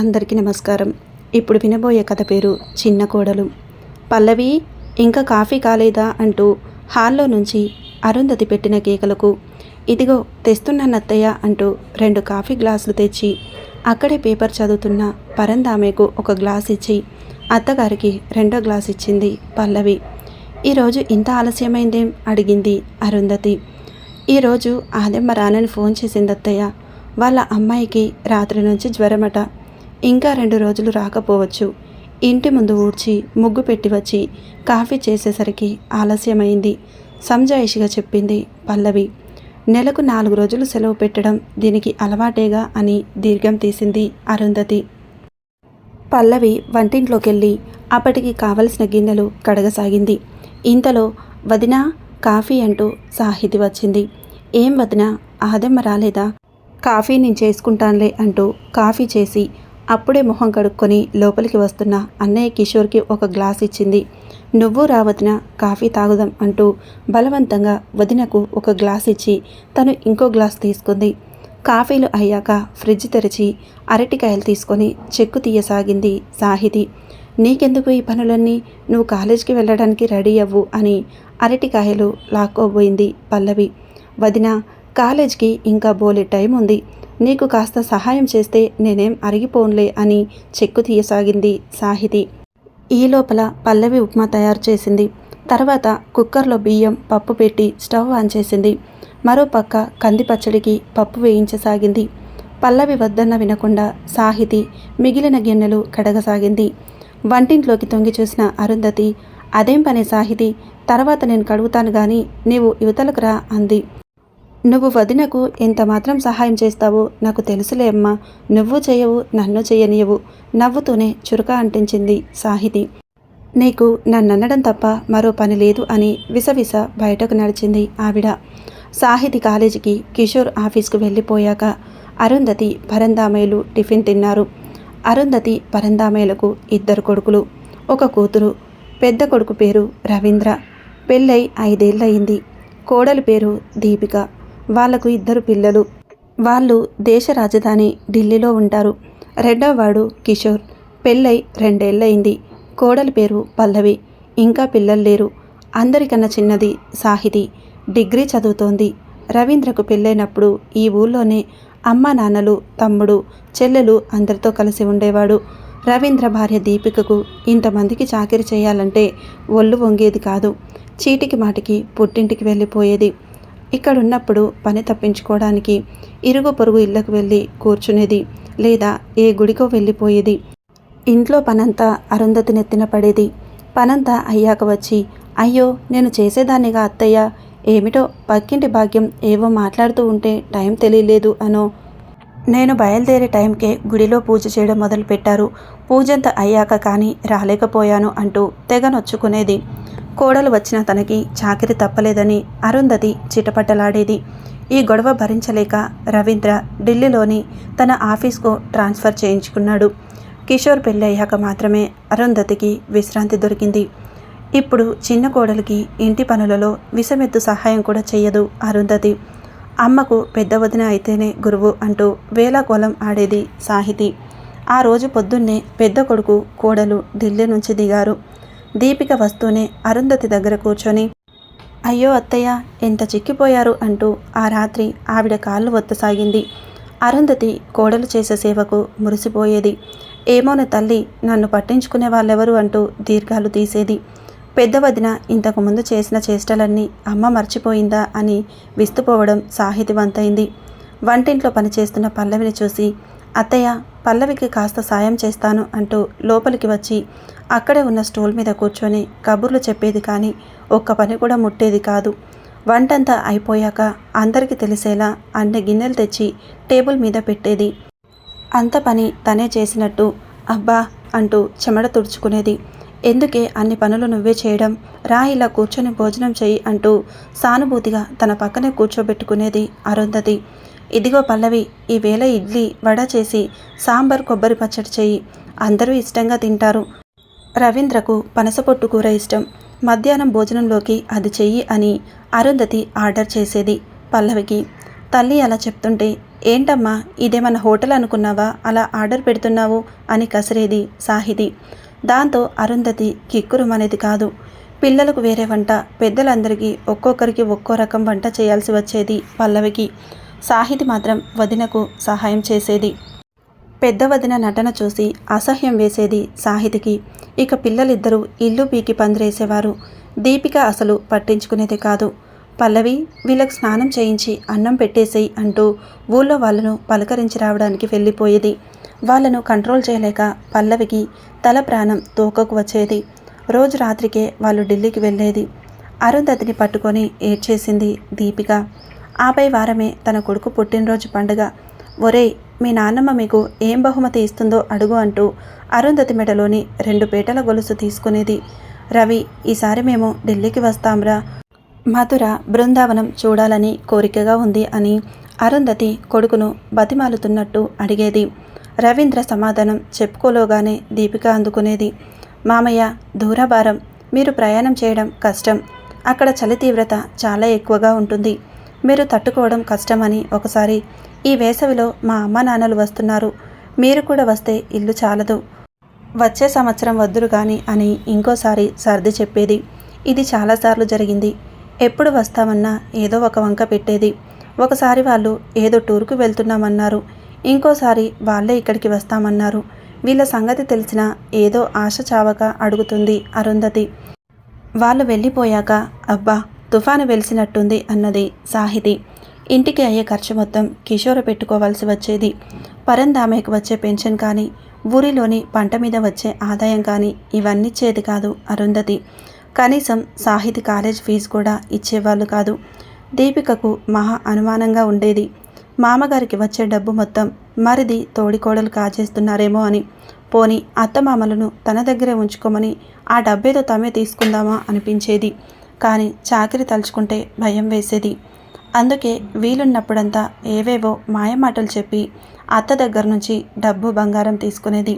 అందరికీ నమస్కారం. ఇప్పుడు వినబోయే కథ పేరు చిన్న కోడలు. పల్లవి ఇంకా కాఫీ కాలేదా? అంటూ హాల్లో నుంచి అరుంధతి పెట్టిన కేకలకు ఇదిగో తెస్తున్నాను నత్తయ్య అంటూ రెండు కాఫీ గ్లాసులు తెచ్చి అక్కడే పేపర్ చదువుతున్న పరందామెకు ఒక గ్లాస్ ఇచ్చి అత్తగారికి రెండో గ్లాస్ ఇచ్చింది పల్లవి. ఈరోజు ఇంత ఆలస్యమైందేం? అడిగింది అరుంధతి. ఈరోజు ఆదెమ్మ రానని ఫోన్ చేసింది అత్తయ్య. వాళ్ళ అమ్మాయికి రాత్రి నుంచి జ్వరమట. ఇంకా రెండు రోజులు రాకపోవచ్చు. ఇంటి ముందు ఊడ్చి ముగ్గు పెట్టి వచ్చి కాఫీ చేసేసరికి ఆలస్యమైంది. సంజాయిషిగా చెప్పింది పల్లవి. నెలకు నాలుగు రోజులు సెలవు పెట్టడం దీనికి అలవాటేగా అని దీర్ఘం తీసింది అరుంధతి. పల్లవి వంటింట్లోకెళ్ళి అప్పటికి కావలసిన గిన్నెలు కడగసాగింది. ఇంతలో వదిన కాఫీ అంటూ సాహితి వచ్చింది. ఏం వదిన ఆదమ్మ రాలేదా? కాఫీ నేను చేసుకుంటానులే అంటూ కాఫీ చేసి అప్పుడే మొహం కడుక్కొని లోపలికి వస్తున్న అన్నయ్య కిషోర్కి ఒక గ్లాస్ ఇచ్చింది. నువ్వు రావదిన కాఫీ తాగుదాం అంటూ బలవంతంగా వదినకు ఒక గ్లాస్ ఇచ్చి తను ఇంకో గ్లాస్ తీసుకుంది. కాఫీలు అయ్యాక ఫ్రిడ్జ్ తెరిచి అరటికాయలు తీసుకొని చెక్కు తీయసాగింది సాహితి. నీకెందుకు ఈ పనులన్నీ? నువ్వు కాలేజీకి వెళ్ళడానికి రెడీ అవ్వు అని అరటికాయలు లాక్కోబోయింది పల్లవి. వదిన కాలేజ్కి ఇంకా బోలే టైం ఉంది నీకు కాస్త సహాయం చేస్తే నేనేం అరిగిపోన్లే అని చెక్కు తీయసాగింది సాహితి. ఈ లోపల పల్లవి ఉప్మా తయారు చేసింది. తర్వాత కుక్కర్లో బియ్యం పప్పు పెట్టి స్టవ్ ఆన్ చేసింది. మరో పక్క కంది పచ్చడికి పప్పు వేయించసాగింది. పల్లవి వద్దన్న వినకుండా సాహితి మిగిలిన గిన్నెలు కడగసాగింది. వంటింట్లోకి తొంగి చూసిన అరుంధతి అదేం పని సాహితి తర్వాత నేను కడుగుతాను గాని నీవు యువతలకు రా అంది. నువ్వు వదినకు ఎంత మాత్రం సహాయం చేస్తావో నాకు తెలుసులే అమ్మా. నువ్వు చేయవు నన్ను చేయనియవు నవ్వుతూనే చురుక అంటించింది సాహితి. నీకు నన్ననడం తప్ప మరో పని లేదు అని విసవిస బయటకు నడిచింది ఆవిడ. సాహితి కాలేజీకి కిషోర్ ఆఫీస్కు వెళ్ళిపోయాక అరుంధతి భరందామయ్యలు టిఫిన్ తిన్నారు. అరుంధతి భరందామయ్యలకు ఇద్దరు కొడుకులు. ఒక కూతురు పెద్ద కొడుకు పేరు రవీంద్ర. పెళ్ళై ఐదేళ్ళయింది. కోడలి పేరు దీపిక. వాళ్ళకు ఇద్దరు పిల్లలు. వాళ్ళు దేశ రాజధాని ఢిల్లీలో ఉంటారు. రెండోవాడు కిషోర్. పెళ్ళై రెండేళ్ళయింది. కోడలి పేరు పల్లవి. ఇంకా పిల్లలు లేరు. అందరికన్నా చిన్నది సాహితి. డిగ్రీ చదువుతోంది. రవీంద్రకు పెళ్ళైనప్పుడు ఈ ఊళ్ళోనే అమ్మ నాన్నలు తమ్ముడు చెల్లెలు అందరితో కలిసి ఉండేవాడు. రవీంద్ర భార్య దీపికకు ఇంతమందికి చాకిరి చేయాలంటే ఒళ్ళు వంగేది కాదు. చీటికి మాటికి పుట్టింటికి వెళ్ళిపోయేది. ఇక్కడ ఉన్నప్పుడు పని తప్పించుకోవడానికి ఇరుగు పొరుగు ఇళ్ళకు వెళ్ళి కూర్చునేది లేదా ఏ గుడికో వెళ్ళిపోయేది. ఇంట్లో పనంతా అరుంధతి నెత్తిన పడేది. పనంతా అయ్యాక వచ్చి అయ్యో నేను చేసేదాన్నిగా అత్తయ్య. ఏమిటో పక్కింటి భాగ్యం ఏవో మాట్లాడుతూ ఉంటే టైం తెలియలేదు అనో. నేను బయలుదేరే టైంకే గుడిలో పూజ చేయడం మొదలుపెట్టారు. పూజంతా అయ్యాక కానీ రాలేకపోయాను అంటూ తెగ నొచ్చుకునేది. కోడలు వచ్చిన తనకి చాకిరి తప్పలేదని అరుంధతి చిటపట్టలాడేది ఈ గొడవ భరించలేక రవీంద్ర ఢిల్లీలోని తన ఆఫీస్కు ట్రాన్స్ఫర్ చేయించుకున్నాడు. కిషోర్ పెళ్ళయ్యాక మాత్రమే అరుంధతికి విశ్రాంతి దొరికింది. ఇప్పుడు చిన్న కోడలికి ఇంటి పనులలో విషమెత్తు సహాయం కూడా చెయ్యదు అరుంధతి. అమ్మకు పెద్ద వదిన అయితేనే గురువు అంటూ వేలాకోలం ఆడేది సాహితి. ఆ రోజు పొద్దున్నే పెద్ద కొడుకు కోడలు ఢిల్లీ నుంచి దిగారు. దీపిక వస్తూనే అరుంధతి దగ్గర కూర్చొని అయ్యో అత్తయ్య ఎంత చిక్కిపోయారు అంటూ ఆ రాత్రి ఆవిడ కాళ్ళు ఒత్తసాగింది. అరుంధతి కోడలు చేసే సేవకు మురిసిపోయేది. ఏమోన తల్లి నన్ను పట్టించుకునే వాళ్ళెవరు అంటూ దీర్ఘాలు తీసేది. పెద్ద వదిన ఇంతకుముందు చేసిన చేష్టలన్నీ అమ్మ మర్చిపోయిందా అని విస్తుపోవడం సాహితివంతైంది. వంటింట్లో పనిచేస్తున్న పల్లవిని చూసి అత్తయ్య పల్లవికి కాస్త సాయం చేస్తాను అంటూ లోపలికి వచ్చి అక్కడే ఉన్న స్టూల్ మీద కూర్చొని కబుర్లు చెప్పేది కానీ ఒక్క పని కూడా ముట్టేది కాదు. వంటంతా అయిపోయాక అందరికీ తెలిసేలా అన్ని గిన్నెలు తెచ్చి టేబుల్ మీద పెట్టేది. అంత పని తనే చేసినట్టు అబ్బా అంటూ చెమట తుడుచుకునేది. ఎందుకే అన్ని పనులు నువ్వే చేయడం? రా ఇలా కూర్చొని భోజనం చేయి అంటూ సానుభూతిగా తన పక్కనే కూర్చోబెట్టుకునేది అరుంధతి. ఇదిగో పల్లవి ఈవేళ ఇడ్లీ వడ చేసి సాంబార్ కొబ్బరి పచ్చడి చెయ్యి అందరూ ఇష్టంగా తింటారు. రవీంద్రకు పనసపొట్టు కూర ఇష్టం. మధ్యాహ్నం భోజనంలోకి అది చెయ్యి అని అరుంధతి ఆర్డర్ చేసేది పల్లవికి. తల్లి అలా చెప్తుంటే ఏంటమ్మా ఇదేమన్నా హోటల్ అనుకున్నావా? అలా ఆర్డర్ పెడుతున్నావు? అని కసిరేది సాహితి దాంతో అరుంధతి కిక్కురుమనేది కాదు. పిల్లలకు వేరే వంట పెద్దలందరికీ ఒక్కొక్కరికి ఒక్కో రకం వంట చేయాల్సి వచ్చేది పల్లవికి. సాహితి మాత్రం వదినకు సహాయం చేసేది. పెద్ద వదిన నటన చూసి అసహ్యం వేసేది సాహితికి. ఇక పిల్లలిద్దరూ ఇల్లు పీకి పందిరేసేవారు. దీపిక అసలు పట్టించుకునేది కాదు. పల్లవి వీళ్ళకు స్నానం చేయించి అన్నం పెట్టేసేయి అంటూ ఊళ్ళో వాళ్ళను పలకరించి రావడానికి వెళ్ళిపోయేది. వాళ్ళను కంట్రోల్ చేయలేక పల్లవికి తల ప్రాణం తోకకు వచ్చేది. రోజు రాత్రికే వాళ్ళు ఢిల్లీకి వెళ్ళేది. అరుంధతిని పట్టుకొని ఏడ్చేసింది దీపిక. ఆపై వారమే తన కొడుకు పుట్టినరోజు పండుగ. ఒరేయ్ మీ నాన్నమ్మ మీకు ఏం బహుమతి ఇస్తుందో అడుగు అంటూ అరుంధతి మెడలోని రెండు పేటల గొలుసు తీసుకునేది. రవి ఈసారి మేము ఢిల్లీకి వస్తాంరా. మధుర బృందావనం చూడాలని కోరికగా ఉంది అని అరుంధతి కొడుకును బతిమాలుతున్నట్టు అడిగేది. రవీంద్ర సమాధానం చెప్పుకోలోగానే దీపిక అందుకునేది. మామయ్య దూరభారం మీరు ప్రయాణం చేయడం కష్టం. అక్కడ చలి తీవ్రత చాలా ఎక్కువగా ఉంటుంది. మీరు తట్టుకోవడం కష్టమని ఒకసారి ఈ వేసవిలో మా అమ్మ నాన్నలు వస్తున్నారు. మీరు కూడా వస్తే ఇల్లు చాలదు. వచ్చే సంవత్సరం వద్దురు కానీ అని ఇంకోసారి సర్ది చెప్పేది. ఇది చాలాసార్లు జరిగింది. ఎప్పుడు వస్తామన్నా ఏదో ఒక వంక పెట్టేది. ఒకసారి వాళ్ళు ఏదో టూర్కు వెళ్తున్నామన్నారు. ఇంకోసారి వాళ్ళే ఇక్కడికి వస్తామన్నారు. వీళ్ళ సంగతి తెలిసిన ఏదో ఆశ చావక అడుగుతుంది అరుంధతి. వాళ్ళు వెళ్ళిపోయాక అబ్బా తుఫాను వెలిసినట్టుంది అన్నది సాహితి. ఇంటికి అయ్యే ఖర్చు మొత్తం కిషోర పెట్టుకోవాల్సి వచ్చేది. పరందామెకు వచ్చే పెన్షన్ కానీ ఊరిలోని పంట మీద వచ్చే ఆదాయం కానీ ఇవన్నీ ఇచ్చేది కాదు అరుంధతి. కనీసం సాహితి కాలేజ్ ఫీజు కూడా ఇచ్చేవాళ్ళు కాదు. దీపికకు మహా అనుమానంగా ఉండేది. మామగారికి వచ్చే డబ్బు మొత్తం మరిది తోడికోడలు కాజేస్తున్నారేమో అని. పోని అత్తమామలను తన దగ్గరే ఉంచుకోమని ఆ డబ్బేదో తమే తీసుకుందామా అనిపించేది. కానీ చాకరి తలుచుకుంటే భయం వేసేది. అందుకే వీలున్నప్పుడంతా ఏవేవో మాయమాటలు చెప్పి అత్త దగ్గర నుంచి డబ్బు బంగారం తీసుకునేది.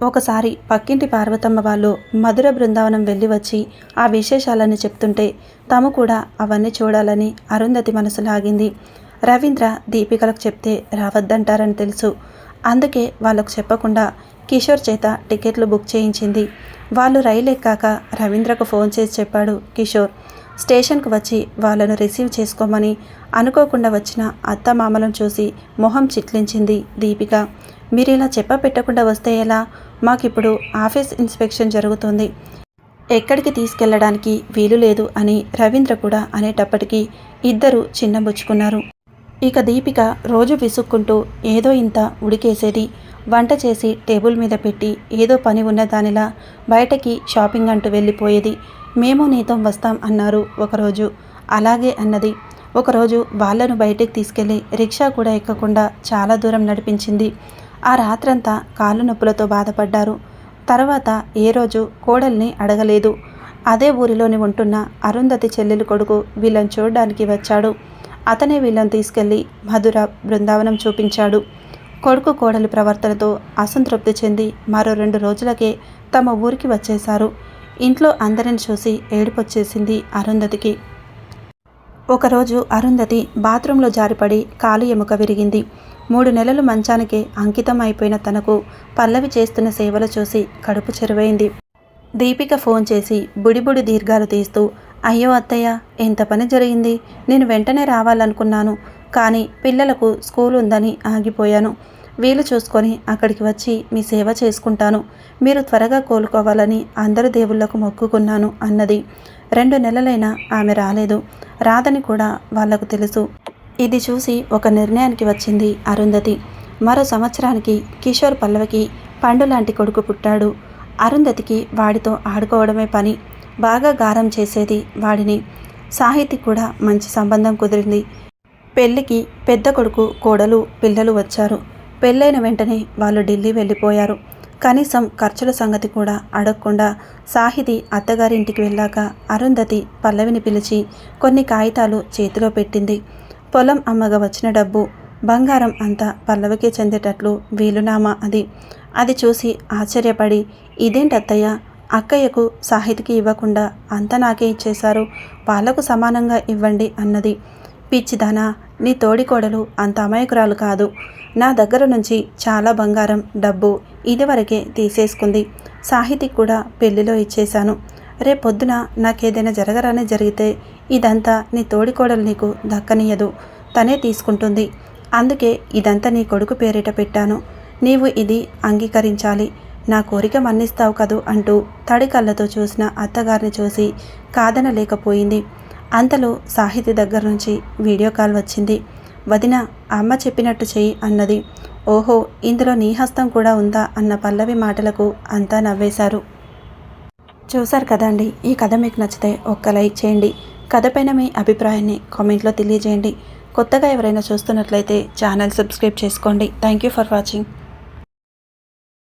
ఒకసారి పక్కింటి పార్వతమ్మ వాళ్ళు మధుర బృందావనం వెళ్ళి వచ్చి ఆ విశేషాలని చెప్తుంటే తాము కూడా అవన్నీ చూడాలని అరుంధతి మనసు లాగింది రవీంద్ర దీపికలకు చెప్తే రావద్దంటారని తెలుసు. అందుకే వాళ్ళకు చెప్పకుండా కిషోర్ చేత టికెట్లు బుక్ చేయించింది. వాళ్ళు రైలు ఎక్కాక రవీంద్రకు ఫోన్ చేసి చెప్పాడు కిషోర్. స్టేషన్కు వచ్చి వాళ్ళను రిసీవ్ చేసుకోమని అనుకోకుండా వచ్చిన అత్త మామలను చూసి మొహం చిట్లించింది దీపిక. మీరు ఇలా చెప్పపెట్టకుండా వస్తే ఎలా? మాకిప్పుడు ఆఫీస్ ఇన్స్పెక్షన్ జరుగుతుంది. ఎక్కడికి తీసుకెళ్ళడానికి వీలు లేదు అని రవీంద్ర కూడా అనేటప్పటికీ ఇద్దరు చిన్నబుచ్చుకున్నారు. ఇక దీపిక రోజు విసుక్కుంటూ ఏదో ఇంత ఉడికేసేది. వంట చేసి టేబుల్ మీద పెట్టి ఏదో పని ఉన్న దానిలా బయటకి షాపింగ్ అంటూ వెళ్ళిపోయేది. మేము నీతో వస్తాం అన్నారు ఒకరోజు. అలాగే అన్నది. ఒకరోజు వాళ్ళను బయటికి తీసుకెళ్ళి రిక్షా కూడా ఎక్కకుండా చాలా దూరం నడిపించింది. ఆ రాత్రంతా కాళ్ళు నొప్పులతో బాధపడ్డారు. తర్వాత ఏ రోజు కోడల్ని అడగలేదు. అదే ఊరిలోని ఉంటున్న అరుంధతి చెల్లెలు కొడుకు వీళ్ళని చూడడానికి వచ్చాడు. అతనే వీళ్ళని తీసుకెళ్ళి మధుర బృందావనం చూపించాడు. కొడుకు కోడలి ప్రవర్తనతో అసంతృప్తి చెంది మరో రెండు రోజులకే తమ ఊరికి వచ్చేశారు. ఇంట్లో అందరిని చూసి ఏడుపొచ్చేసింది అరుంధతికి. ఒకరోజు అరుంధతి బాత్రూంలో జారిపడి కాలు ఎముక విరిగింది. మూడు నెలలు మంచానికే అంకితం అయిపోయిన తనకు పల్లవి చేస్తున్న సేవలు చూసి కడుపు చెరువైంది. దీపిక ఫోన్ చేసి బుడిబుడి దీర్ఘాలు తీస్తూ అయ్యో అత్తయ్య ఎంత పని జరిగింది. నేను వెంటనే రావాలనుకున్నాను. కానీ పిల్లలకు స్కూల్ ఉందని ఆగిపోయాను. వీలు చూసుకొని అక్కడికి వచ్చి మీ సేవ చేసుకుంటాను. మీరు త్వరగా కోలుకోవాలని అందరు దేవుళ్ళకు మొక్కుకున్నాను అన్నది. రెండు నెలలైనా ఆమె రాలేదు. రాదని కూడా వాళ్ళకు తెలుసు. ఇది చూసి ఒక నిర్ణయానికి వచ్చింది అరుంధతి. మరో సంవత్సరానికి కిషోర్ పల్లవికి పండు లాంటి కొడుకు పుట్టాడు. అరుంధతికి వాడితో ఆడుకోవడమే పని. బాగా గారం చేసేది వాడిని. సాహితి కూడా మంచి సంబంధం కుదిరింది. పెళ్ళికి పెద్ద కొడుకు కోడలు పిల్లలు వచ్చారు. పెళ్ళైన వెంటనే వాళ్ళు ఢిల్లీ వెళ్ళిపోయారు. కనీసం ఖర్చుల సంగతి కూడా అడగకుండా సాహితి అత్తగారింటికి వెళ్ళాక అరుంధతి పల్లవిని పిలిచి కొన్ని కాగితాలు చేతిలో పెట్టింది. పొలం అమ్మగా వచ్చిన డబ్బు బంగారం అంతా పల్లవికే చెందేటట్లు వీలునామా అది. అది చూసి ఆశ్చర్యపడి ఇదేంటి అత్తయ్య అక్కయ్యకు సాహితికి ఇవ్వకుండా అంతా నాకే ఇచ్చేశారు. వాళ్ళకు సమానంగా ఇవ్వండి అన్నది. పిచ్చిదానా నీ తోడికోడలు అంత అమాయకురాలు కాదు. నా దగ్గర నుంచి చాలా బంగారం డబ్బు ఇదివరకే తీసేసుకుంది. సాహితికి కూడా పెళ్ళిలో ఇచ్చేశాను. రేపొద్దున నాకేదైనా జరగరానే జరిగితే ఇదంతా నీ తోడికోడలు నీకు దక్కనీయదు. తనే తీసుకుంటుంది. అందుకే ఇదంతా నీ కొడుకు పేరిట పెట్టాను. నీవు ఇది అంగీకరించాలి. నా కోరిక మన్నిస్తావు కదూ అంటూ తడి కళ్ళతో చూసిన అత్తగారిని చూసి కాదనలేకపోయింది. అంతలో సాహితి దగ్గర నుంచి వీడియో కాల్ వచ్చింది. వదిన అమ్మ చెప్పినట్టు చెయ్యి అన్నది. ఓహో ఇందులో నీ హస్తం కూడా ఉందా అన్న పల్లవి మాటలకు అంతా నవ్వేశారు. చూశారు కదండి ఈ కథ మీకు నచ్చితే ఒక్క లైక్ చేయండి. కథపైన మీ అభిప్రాయాన్ని కామెంట్లో తెలియజేయండి. కొత్తగా ఎవరైనా చూస్తున్నట్లయితే ఛానల్ సబ్స్క్రైబ్ చేసుకోండి. Thank you for watching.